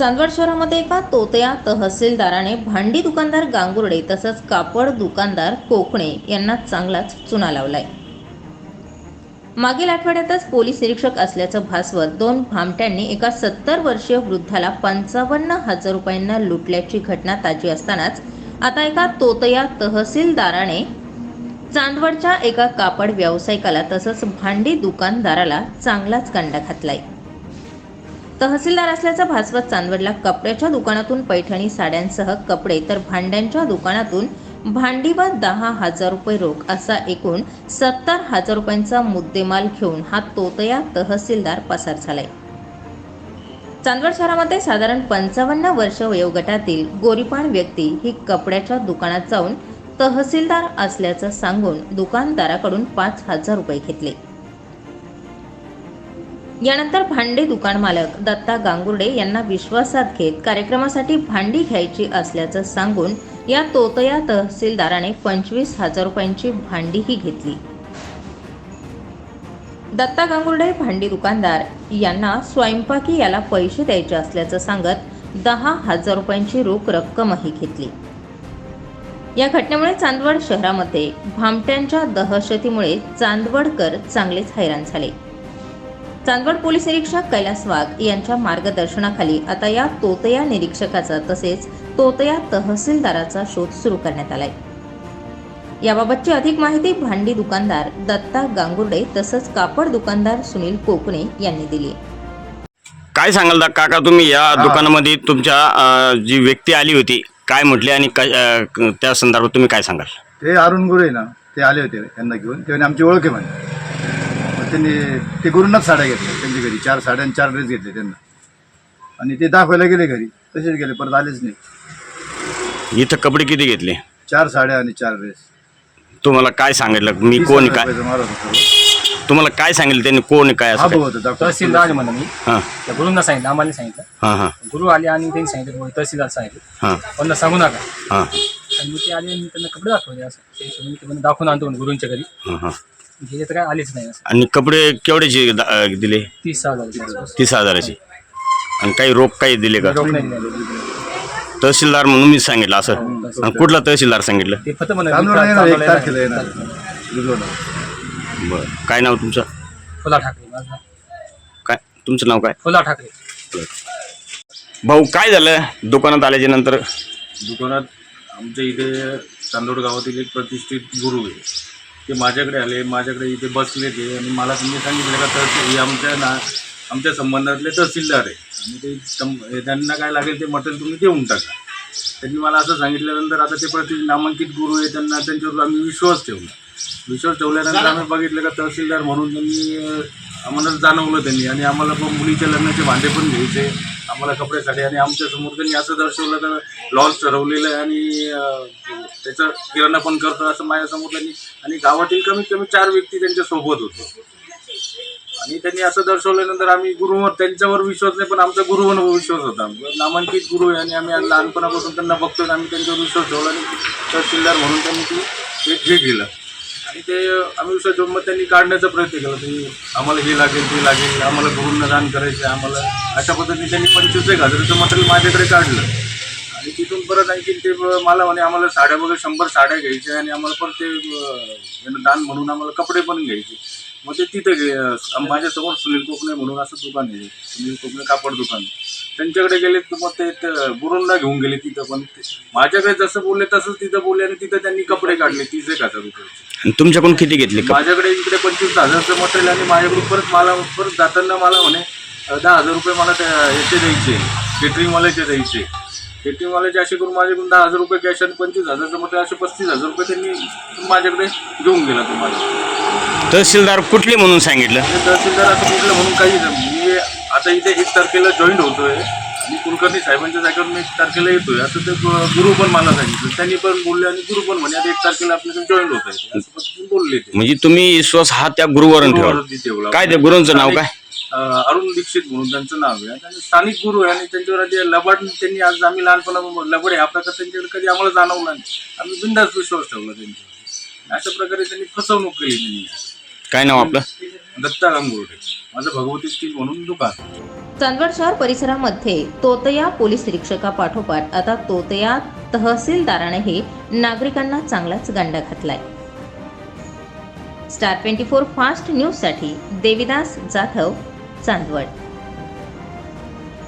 चांदवड शहरामध्ये एका तोतया तहसीलदाराने भांडी दुकानदार गांगुर्डे तसंच कापड दुकानदार कोकणे यांना चांगलाच चुना लावलाय. मागील आठवड्यातच पोलीस निरीक्षक असल्याचं भासवत दोन भामट्यांनी एका सत्तर वर्षीय वृद्धाला पंचावन्न हजार रुपयांना लुटल्याची घटना ताजी असतानाच आता एका तोतया तहसीलदाराने चांदवडच्या एका कापड व्यावसायिकाला तसंच भांडी दुकानदाराला चांगलाच कंडा घातलाय. तहसीलदार असल्याचा भासवत चांदवडला कपड्याच्या दुकानातून पैठणी साड्यांसह कपडे तर भांड्यांच्या दुकानातून भांडी व दहा हजार रुपये रोख असा एकूण सत्तर हजार रुपयांचा मुद्देमाल घेऊन हा तोतया तहसीलदार पसार झालाय. चांदवड शहरामध्ये साधारण पंचावन्न वर्ष वयोगटातील गोरीपाण व्यक्ती ही कपड्याच्या दुकानात जाऊन तहसीलदार असल्याचं सांगून दुकानदाराकडून पाच हजार रुपये घेतले. यानंतर भांडे दुकान मालक दत्ता गांगुर्डे यांना विश्वासात घेत कार्यक्रमासाठी भांडी घ्यायची असल्याचं सांगून या तोतया तहसीलदाराने पंचवीस हजार रुपयांची भांडीही घेतली. दत्ता गांगुर्डे भांडी दुकानदार यांना स्वयंपाकी याला पैसे द्यायचे असल्याचं सांगत दहा हजार रुपयांची रोख रक्कमही घेतली. या घटनेमुळे चांदवड शहरामध्ये भामट्यांच्या दहशतीमुळे चांदवडकर चांगलेच हैराण झाले. चांदवड पोलीस निरीक्षक कैलास वाघ यांच्या मार्गदर्शनाखाली आता या तोतया निरीक्षकाचा तसेच तोतया तहसीलदाराचा शोध सुरू करण्यात आलाय. याबाबतची अधिक माहिती भांडी दुकानदार दत्ता गांगुर्डे तसंच कापड दुकानदार सुनील कोकणे यांनी दिली. काय सांगाल दा काका तुम्ही या दुकानामध्ये तुमच्या अं, जी व्यक्ती आली होती काय म्हटली आणि काय, अं, त्या संदर्भात तुम्ही काय सांगाल? ते अरुण गुरु आहे ना ते आले होते त्यांना घेऊन. ते म्हणे आमची ओळख आहे म्हणे. त्यांनी ते गुरूंनाच साड्या घेतल्या. त्यांच्या घरी चार साड्या आणि चार ड्रेस घेतले त्यांना. आणि ते दाखवायला गेले घरी. तसेच गेले परत आलेच नाही. इथं कपडे किती घेतले? चार साड्या आणि चार ड्रेस तुम्हाला काय सांगितलं? मी कोण काय? मारत होतो. तुम्हाला काय सांगितलं? त्यांनी कोण काय हा असं भाऊ काय? होता डॉक्टर तहसीलदार आहे म्हणा मी. हां. त्या गुरुंना सांगितलं आम्हाला सांगितलं. हां हां. गुरु आले आणि त्यांनी सांगितलं तहसीलदार सांगितलं हां. त्यांना सांगू नका. हां. आणि मग ते आले आणि त्यांना कपडे दाखवले असं. ते हिशोबाने ते म्हणे दाखवून आणतो गुरुंच्या घरी. हां हां. गेले तर काय आलेच नाही असं. आणि कपडे केवढ्याचे दा- अं, दिले? तीस सहा तीस हजाराचे. आणि काही रोख काही दिले का? रोख नाही दिले. तहसीलदार म्हणून मी सांगितलं असं. आणि कुठला तहसीलदार सांगितलं? ते फक्त. बरं. काय नाव तुमचं? फुला ठाकरे माझं. काय? तुमचं नाव काय? फुला ठाकरे. भाऊ काय झालं? दुकानात आल्याच्यानंतर? दुकानात आमच्या इथे चांदोड गावातील एक प्रतिष्ठित गुरु आहे. ते माझ्याकडे आले माझ्याकडे इथे बसले ते आणि मला त्यांनी सांगितलं का तहसील हे आमच्या ना आमच्या संबंधातले तहसीलदार आहे. आणि ते हे त्यांना काय लागेल ते मटेरियल तुम्ही देऊन टाका. त्यांनी मला असं सांगितल्यानंतर आता ते प्रति नामांकित गुरु आहे त्यांना त्यांच्यावर आम्ही विश्वास ठेवला. विश्वास ठेवल्यानंतर आम्ही बघितलं का तहसीलदार म्हणून त्यांनी आम्हाला जाणवलं त्यांनी. आणि आम्हाला पण मुलीच्या लग्नाचे भांडे पण घ्यायचे. आम्हाला कपड्यासाठी आणि आमच्यासमोर त्यांनी असं दर्शवलं तर लॉज ठरवलेलं आहे आणि त्याचं किराणा पण करतो असं माझ्यासमोर त्यांनी. आणि गावातील कमीत कमी चार व्यक्ती त्यांच्यासोबत होतो होते. आणि त्यांनी असं दर्शवल्यानंतर आम्ही गुरुवर त्यांच्यावर विश्वास नाही पण आमचा गुरुवर विश्वास होता. नामांकित गुरु आहे आणि आम्ही लहानपणापासून त्यांना बघतो आणि आम्ही त्यांच्यावर विश्वास ठेवला आणि तहसीलदार म्हणून त्यांनी ती हे केलं. आणि ते आम्ही विषय ठेवून मग त्यांनी काढण्याचा प्रयत्न केला की आम्हाला हे लागेल ते लागेल आम्हाला गुरुंना दान करायचं आम्हाला अशा पद्धतीने त्यांनी पंचवीस एक हजाराचं मटेरियल माझ्याकडे काढलं. आणि तिथून परत आणखी ते मला म्हणे आम्हाला साड्या वगैरे शंभर साड्या घ्यायच्या आणि आम्हाला परत ते दान म्हणून आम्हाला कपडे पण घ्यायचे. मग ते तिथे घे माझ्यासमोर सुनील कोकणे म्हणून असं दुकान आहे सुनील कोकणे कापड दुकान. त्यांच्याकडे गेले तर मग ते गुरूंना घेऊन गेले तिथं पण. माझ्याकडे जसं बोलले तसंच तिथं बोलले आणि तिथं त्यांनी कपडे काढले तीस एक हजार रुपयाचे आणि तुमच्याकडून किती घेतले कप माझ्याकडे इकडे पंचवीस हजारचं मटेरियल आणि माझ्याकडून परत मला परत जाताना मला म्हणे अं, दहा हजार रुपये मला त्या याचे द्यायचे केटरिंगवाल्याचे द्यायचे. केटरिंगवाल्याचे असे करून माझ्याकडून दहा हजार रुपये कॅश आणि पंचवीस हजारचं मटेरियल असे पस्तीस हजार रुपये त्यांनी माझ्याकडे घेऊन गेला तुम्हाला तहसीलदार कुठले म्हणून सांगितलं? तहसीलदार असं कुठलं म्हणून काही नाही. मी आता इथे एक तारखेला जॉईन होतोय. आणि कुलकर्णी साहेबांच्या जागेवर मी एक तारखेला येतोय. असं ते गुरु पण मला सांगितलं. त्यांनी पण बोलले आणि गुरु पण म्हणे आता एक तारखेला आपल्याकडे जॉईन होत आहे असं पद्धतीने बोलले ते. म्हणजे तुम्ही विश्वास हा त्या गुरुवरून ठेवा. गुरुवरती ठेवला. काय त्या गुरुंचं नाव काय? अं, अरुण दीक्षित म्हणून त्यांचं नाव आहे. आणि स्थानिक गुरु आहे आणि त्यांच्यावर ते लबाड त्यांनी आज आम्ही लहानपणा लबाड आहे. हा प्रकार त्यांच्याकडे कधी आम्हाला जाणवला नाही. आम्ही बिंदास विश्वास ठेवला त्यांच्यावर. अशा प्रकारे त्यांनी फसवणूक केली त्यांनी. काय नाव आपलं? दत्ता गांगुर्डे. माझं भगवती स्टील म्हणून दुकान. चांदवड शहर परिसरामध्ये तोतया पोलीस निरीक्षकापाठोपाठ आता तोतया तहसीलदारानेही नागरिकांना चांगलाच गांडा घातलाय. स्टार ट्वेंटी फोर फास्ट न्यूजसाठी देविदास जाधव चांदवड.